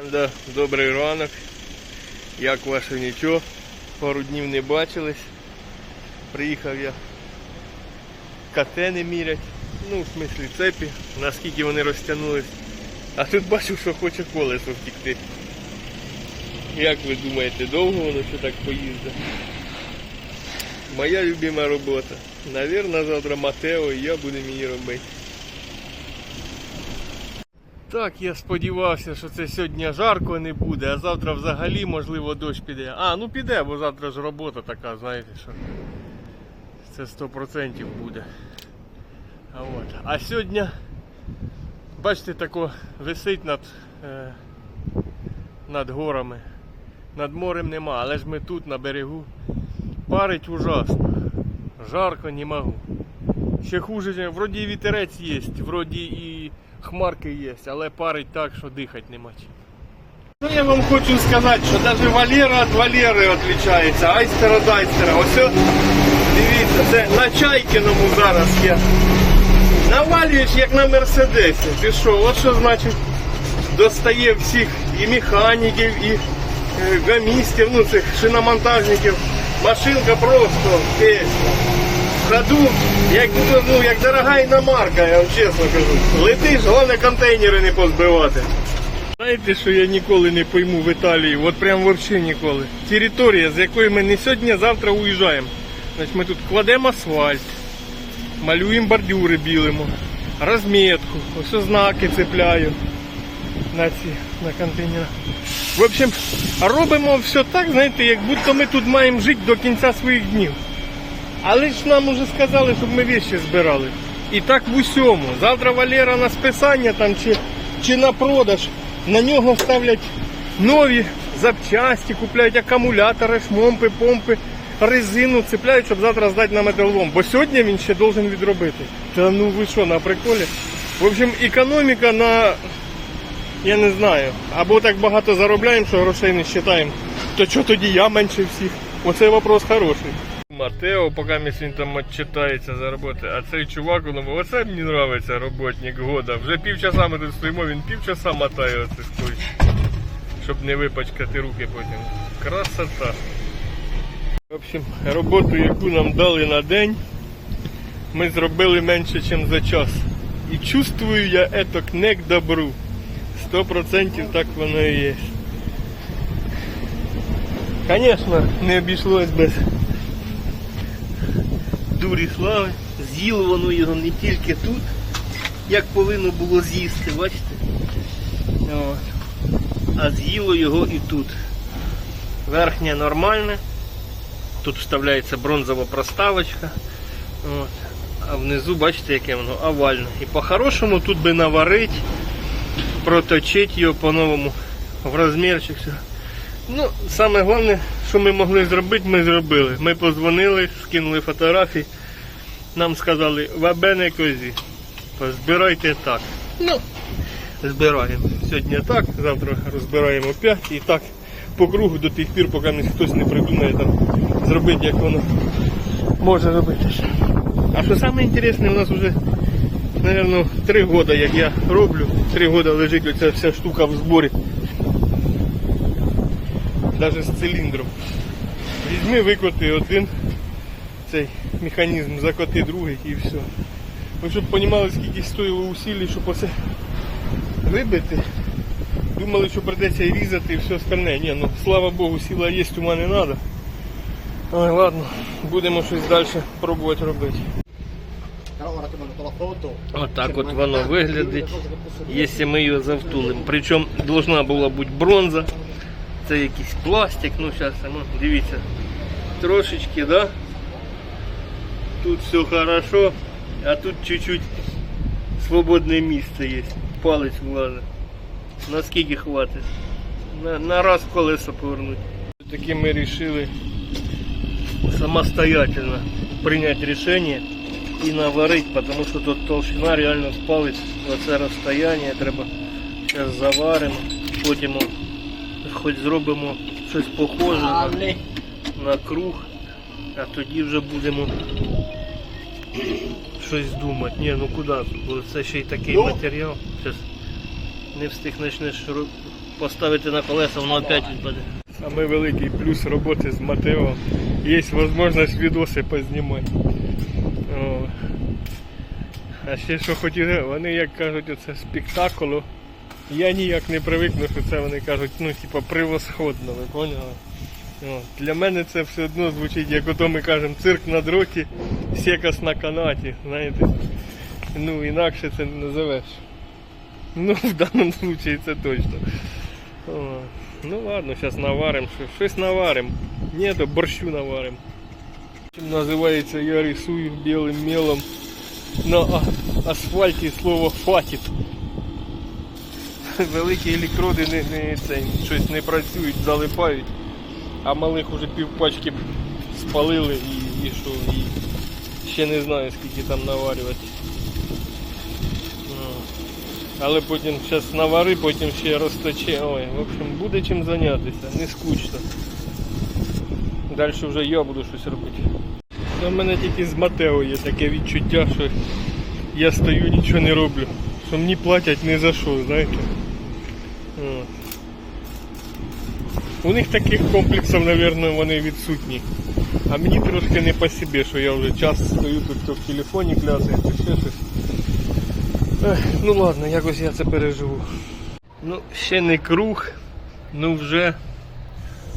Команда, добрий ранок. Як ваше нічого? Пару днів не бачились. Приїхав я катени мірять. Ну, в смислі цепі, наскільки вони розтягнулись. А тут бачу, що хоче колесо втікти. Як ви думаєте, довго воно ще так поїздить? Моя любима робота. Навірно, завтра Матео і я будемо її робити. Так, я сподівався, що це сьогодні жарко не буде, а завтра взагалі, можливо, дощ піде. А, ну піде, бо завтра ж робота така, знаєте, що це 100% буде. А, от. а сьогодні, бачите, тако висить над, е, над горами. Над морем нема, але ж ми тут на берегу. Парить ужасно. Жарко не можу. Ще хуже, вроді і вітерець є, вроді і хмарки є, але парить так, що дихати нема чим. Ну я вам хочу сказати, що навіть Валера від Валери відрізняється, айстер від айстера. Ось дивіться, це на Чайкіному зараз я. Навалюєш як на Мерседесі. Що, от що значить достає всіх і механіків, і е, гамістів, ну цих шиномонтажників. Машинка просто песня. Ходу, як, ну, як дорога іномарка, я вам чесно кажу. Летиш, головне контейнери не позбивати. Знаєте, що я ніколи не пойму в Італії, от прям взагалі ніколи. Територія, з якої ми не сьогодні, а завтра уїжджаємо. Значить, ми тут кладемо асфальт, малюємо бордюри білимо, розмітку, ось знаки цепляю на ці на контейнери. В общем, робимо все так, знаєте, як будто ми тут маємо жити до кінця своїх днів. Але ж нам уже сказали, щоб ми вещи збирали. І так в усьому. Завтра Валера на списання там чи, чи на продаж. На нього ставлять нові запчасті, купляють акумулятори, шмомпи, помпи, резину, цепляють, щоб завтра здати на металолом. Бо сьогодні він ще должен відробити. Та ну ви що, на приколі? В общем, економіка на я не знаю. Або так багато заробляємо, що грошей не вважаємо. То що тоді я менше всіх? Оце вопрос хороший. Матео, поки він там відчитається за роботи, а цей чувак, ну, оце мені подобається роботник года. Вже півчаса ми тут стоїмо, він півчаса мотає оце скотч, щоб не випачкати руки потім. Красота. В общем, роботу, яку нам дали на день, ми зробили менше, ніж за час. І чувствую я еток не к добру. Сто процентів так воно і є. Звісно, не обійшлось без дурі слави. З'їло воно його не тільки тут, як повинно було з'їсти, бачите? От. А з'їло його і тут. Верхнє нормальне. Тут вставляється бронзова проставочка. От. А внизу, бачите, яке воно овальне. І по-хорошому тут би наварити проточити його по-новому в розмірчик. Ну, саме головне, що ми могли зробити, ми зробили. Ми позвонили, скинули фотографії. Нам сказали, вабене козі. Збирайте так. Ну, збираємо. Сьогодні так, завтра розбираємо 5 і так по кругу до тих пір, поки не- хтось не придумає там зробити, як воно може робити. А що саме інтересне, у нас вже Наверно, три года, як я роблю, три года лежить оця вся штука в зборі. Навіть з циліндром. Візьми, викоти один цей механізм, закоти другий і все. Ви щоб розуміли, скільки стоїло усилий, щоб оце вибити. Думали, що придеться і різати і все остальне. Ні, ну слава Богу, сила є, ума не треба. Ой, ладно, будемо щось далі пробувати робити. Отак от воно виглядить, якщо ми його завтулимо. Причому должна була бути бронза, це якийсь пластик, ну зараз, ну, дивіться, трошечки, да? Тут все хорошо, а тут чуть-чуть свободне місце є. Палець влазить. Наскільки хватить? На, на раз колесо повернути. Таки ми вирішили самостоятельно прийняти рішення і наварити, тому що тут толщина реально палець, оце розстояння, треба зараз заваримо, потім хоч зробимо щось похоже на, на круг, а тоді вже будемо щось думати. Ні, ну куди бо це ще й такий Ну? матеріал. Зараз не встиг почнеш поставити на колеса, воно опять відпаде. Самий великий плюс роботи з Матео. Є можливість відоси познімати. О. А ще що хотів, вони як кажуть, оце спектаклю. Я ніяк не привикну, що це вони кажуть, ну, типа, превосходно, ви поняли? О, для мене це все одно звучить, як ото ми кажемо, цирк на дроті, секас на канаті, знаєте. Ну, інакше це не називеш. Ну, в даному випадку це точно. О, ну ладно, зараз наварим, щось наварим. Ні, то борщу наварим. Чим називається, я рисую білим мелом на асфальті слово хватит. Великі електроди не, не, це, щось не працюють, залипають, а малих уже півпачки спалили і, і що, і ще не знаю скільки там наварювати. Ну. Але потім зараз навари, потім ще розточе. Ой, в общем, буде чим зайнятися, не скучно. Далі вже я буду щось робити. Ну, в мене тільки з Матео є таке відчуття, що я стою, нічого не роблю. Що мені платять не за що, знаєте. У них таких комплексів, мабуть, вони відсутні. А мені трошки не по собі, що я вже час стою тут то в телефоні клясаю, то ще щось. Ну ладно, якось я це переживу. Ну, ще не круг, ну вже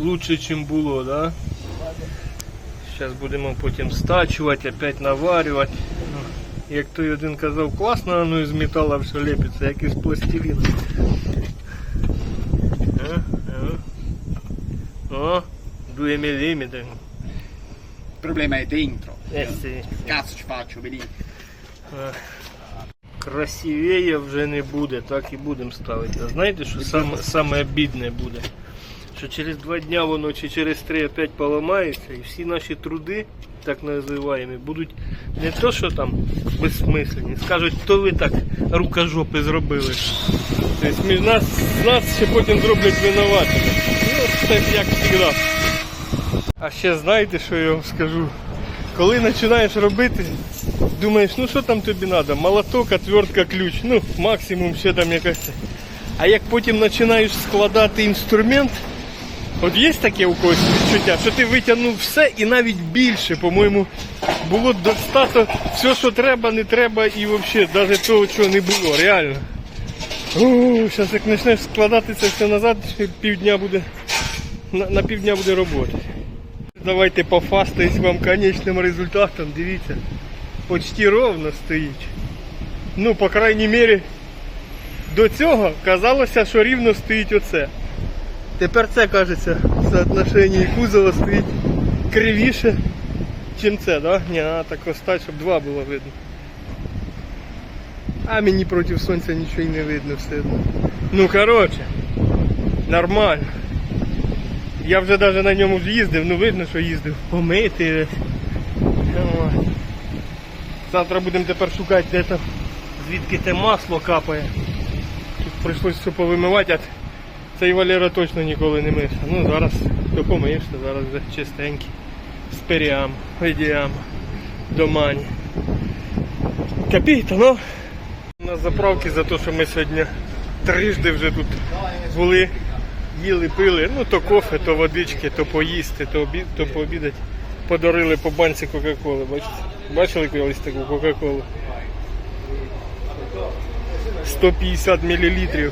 лучше, ніж було, да? Зараз будемо потім стачувати, опять наварювати. Ну, Як той один казав, класно воно із металу все лепиться, як із пластиліну. А, О, 2 мм. Il problema è dentro. Eh sì. Cazzo ci faccio, vedi? Красивее вже не буде, так і будемо ставити. А знаєте, що саме, саме обідне буде? Що через два дня воно чи через три опять поламається, і всі наші труди, так називаємо, будуть не то, що там безсмислені. Скажуть, то ви так рукожопи зробили. Тобто між нас, нас ще потім зроблять винуватими. Як завжди. А ще знаєте, що я вам скажу? Коли починаєш робити, думаєш, ну що там тобі треба? Молоток, отвертка, ключ, ну максимум ще там якась. А як потім починаєш складати інструмент, от є таке у когось відчуття, що ти витягнув все і навіть більше, по-моєму, було достатньо все, що треба, не треба і взагалі навіть того, чого не було, реально. Зараз як почнеш складати це все назад, півдня буде, на, на півдня буде робота. Давайте пофастаюсь вам конечним результатом. Дивіться, почти ровно стоїть. Ну, по крайній мірі, до цього казалося, що рівно стоїть оце. Тепер це кажеться в соотношенні кузова стоїть кривіше, чим це, да? Ні, а так остать, щоб два було видно. А мені проти сонця нічого й не видно все одно. Ну коротше, нормально. Я вже навіть на ньому ж їздив, ну видно, що їздив. Помити. Завтра будемо тепер шукати, де там, звідки те масло капає. Тут прийшлось все повимивати, а цей Валера точно ніколи не мився. Ну зараз то помився, зараз вже чистенький. З періам, ведіам, домані. Капіта, ну. На заправки за те, що ми сьогодні трижди вже тут були їли, пили, ну то кофе, то водички, то поїсти, то, обід, то пообідати. Подарили по банці Кока-Коли, бачите? Бачили колись таку Кока-Колу? 150 мл.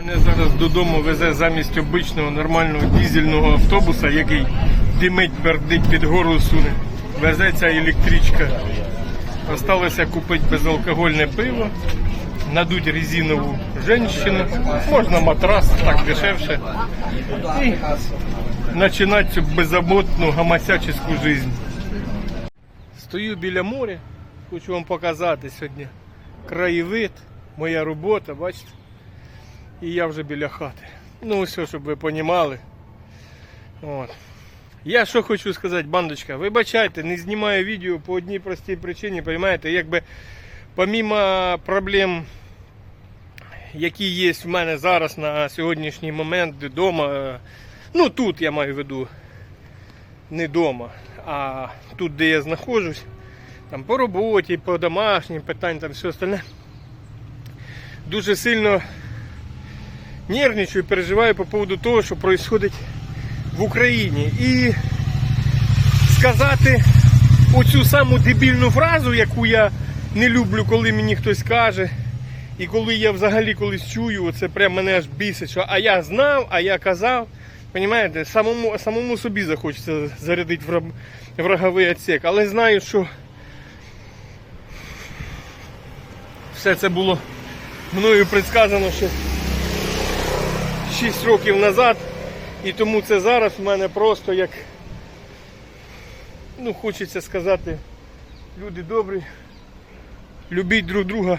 Мене зараз додому везе замість обичного нормального дизельного автобуса, який димить, пердить під гору суне. Везе ця електричка. Осталося купити безалкогольне пиво, надуть резинову женщину, можна матрас, так дешевше. І починати цю беззаботну гамасячку життя. Стою біля моря, хочу вам показати сьогодні краєвид, моя робота, бачите? І я вже біля хати. Ну, все, щоб ви розуміли. От. Я що хочу сказати, бандочка, вибачайте, не знімаю відео по одній простій причині, розумієте, якби помімо проблем, які є в мене зараз на сьогоднішній момент вдома, ну тут я маю в виду, не вдома, а тут, де я знаходжусь, там по роботі, по домашнім питанням, там все остальне, дуже сильно нервничаю, переживаю по поводу того, що відбувається в Україні. І сказати оцю саму дебільну фразу, яку я не люблю, коли мені хтось каже. І коли я взагалі колись чую, це прям мене аж бісить, що а я знав, а я казав. Понімаєте, самому, самому собі захочеться зарядити враг, враговий отсек. Але знаю, що все це було мною предсказано ще 6 років назад. І тому це зараз в мене просто як, ну хочеться сказати, люди добрі, любіть друг друга,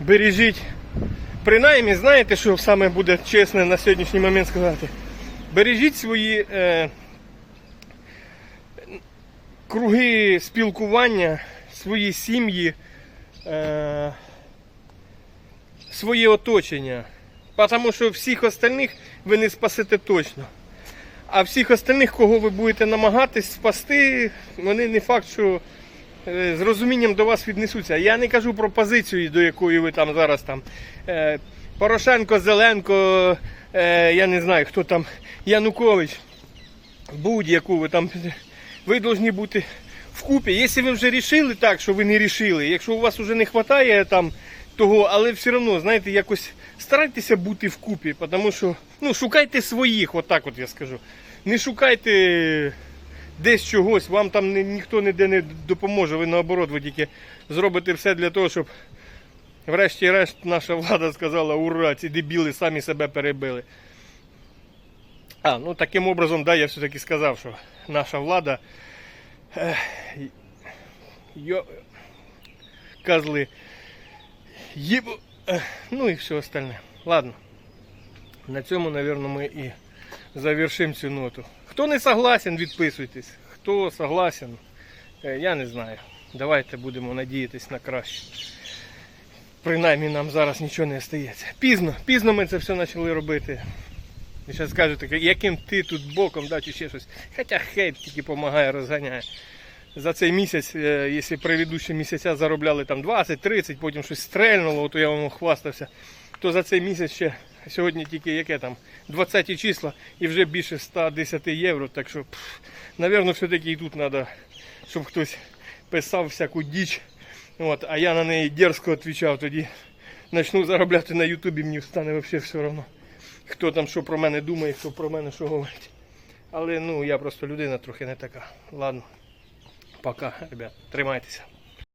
бережіть. Принаймні, знаєте, що саме буде чесне на сьогоднішній момент сказати? Бережіть свої е, круги спілкування, свої сім'ї, е, своє оточення. Тому що всіх остальних ви не спасете точно. А всіх остальних, кого ви будете намагатись спасти, вони не факт, що з розумінням до вас віднесуться. Я не кажу про позицію, до якої ви там зараз там. е, Порошенко, Зеленко, е, я не знаю, хто там, Янукович, будь-яку ви там. Ви повинні бути вкупі. Якщо ви вже рішили так, що ви не рішили, якщо у вас вже не вистачає там того, але все одно, знаєте, якось старайтеся бути вкупі, тому що ну, шукайте своїх, отак от я скажу. Не шукайте десь чогось, вам там ні- ніхто ніде не допоможе. Ви наоборот, ви тільки зробите все для того, щоб врешті-решт наша влада сказала, ура, ці дебіли самі себе перебили. А, ну таким образом, да, я все-таки сказав, що наша влада. ех, Йо... Козли. Єб... Ну і все остальне. Ладно. На цьому, напевно, ми і завершимо цю ноту. Хто не согласен, відписуйтесь. Хто согласен, е, я не знаю. Давайте будемо надіятись на краще. Принаймні нам зараз нічого не остається. Пізно, пізно ми це все почали робити. І зараз скажете, яким ти тут боком, да, чи ще щось. Хоча хейт тільки допомагає, розганяє. За цей місяць, е, якщо предыдущі місяця заробляли там 20-30, потім щось стрельнуло, то я вам хвастався, то за цей місяць ще сьогодні тільки яке там 20 числа і вже більше 110 євро. Так що, напевно, все-таки і тут треба, щоб хтось писав всяку діч. От, а я на неї дерзко відповідав, тоді почну заробляти на Ютубі, мені стане взагалі все одно. Хто там що про мене думає, хто про мене що говорить. Але ну я просто людина трохи не така. Ладно. Пока, ребят. Тримайтеся.